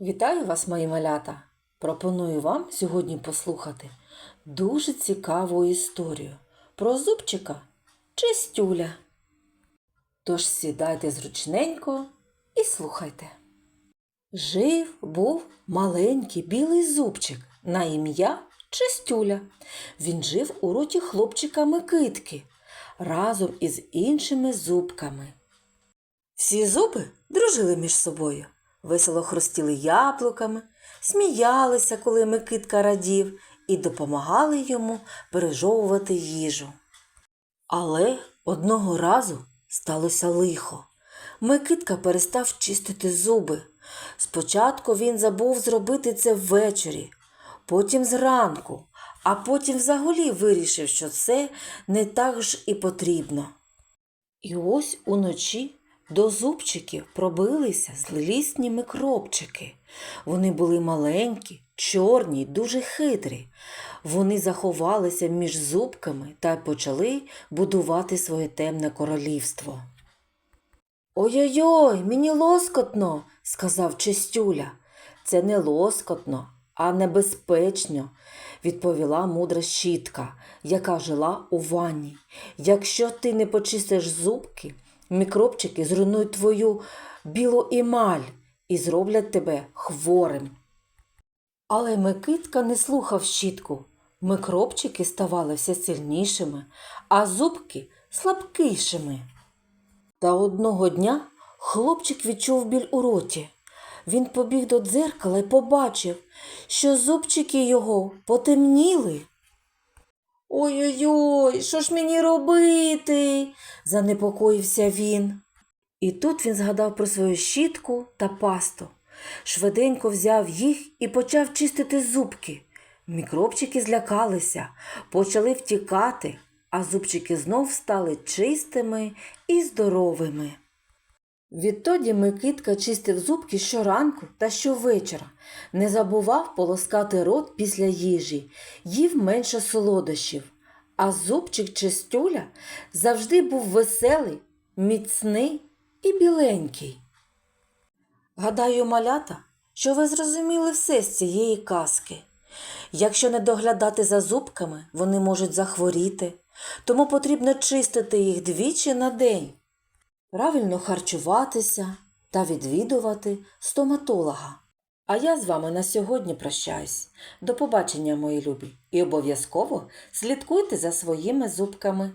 Вітаю вас, мої малята! Пропоную вам сьогодні послухати дуже цікаву історію про зубчика Чистюля. Тож сідайте зручненько і слухайте. Жив був маленький білий зубчик на ім'я Чистюля. Він жив у роті хлопчика Микитки разом із іншими зубками. Всі зуби дружили між собою, весело хрустіли яблуками, сміялися, коли Микитка радів, і допомагали йому пережовувати їжу. Але одного разу сталося лихо. Микитка перестав чистити зуби. Спочатку він забув зробити це ввечері, потім зранку, а потім взагалі вирішив, що це не так ж і потрібно. І ось уночі до зубчиків пробилися злісні микробчики. Вони були маленькі, чорні, дуже хитрі. Вони заховалися між зубками та почали будувати своє темне королівство. Ой-ой-ой, мені лоскотно, сказав Чистюля. Це не лоскотно, а небезпечно, відповіла мудра щітка, яка жила у ванні. Якщо ти не почистиш зубки, мікробчики зруйнують твою білу емаль і зроблять тебе хворим. Але Микитка не слухав щітку. Микробчики ставали все сильнішими, а зубки слабкішими. Та одного дня хлопчик відчув біль у роті. Він побіг до дзеркала і побачив, що зубчики його потемніли. Ой-ой-ой, що ж мені робити? занепокоївся він. І тут він згадав про свою щітку та пасту. Швиденько взяв їх і почав чистити зубки. Мікробчики злякалися, почали втікати, а зубчики знов стали чистими і здоровими. Відтоді Микитка чистив зубки щоранку та щовечора, не забував полоскати рот після їжі, їв менше солодощів, а зубчик Чистюля завжди був веселий, міцний і біленький. Гадаю, малята, що ви зрозуміли все з цієї казки. Якщо не доглядати за зубками, вони можуть захворіти, тому потрібно чистити їх двічі на день правильно харчуватися та відвідувати стоматолога. А я з вами на сьогодні прощаюсь. До побачення, мої любі, і обов'язково слідкуйте за своїми зубками.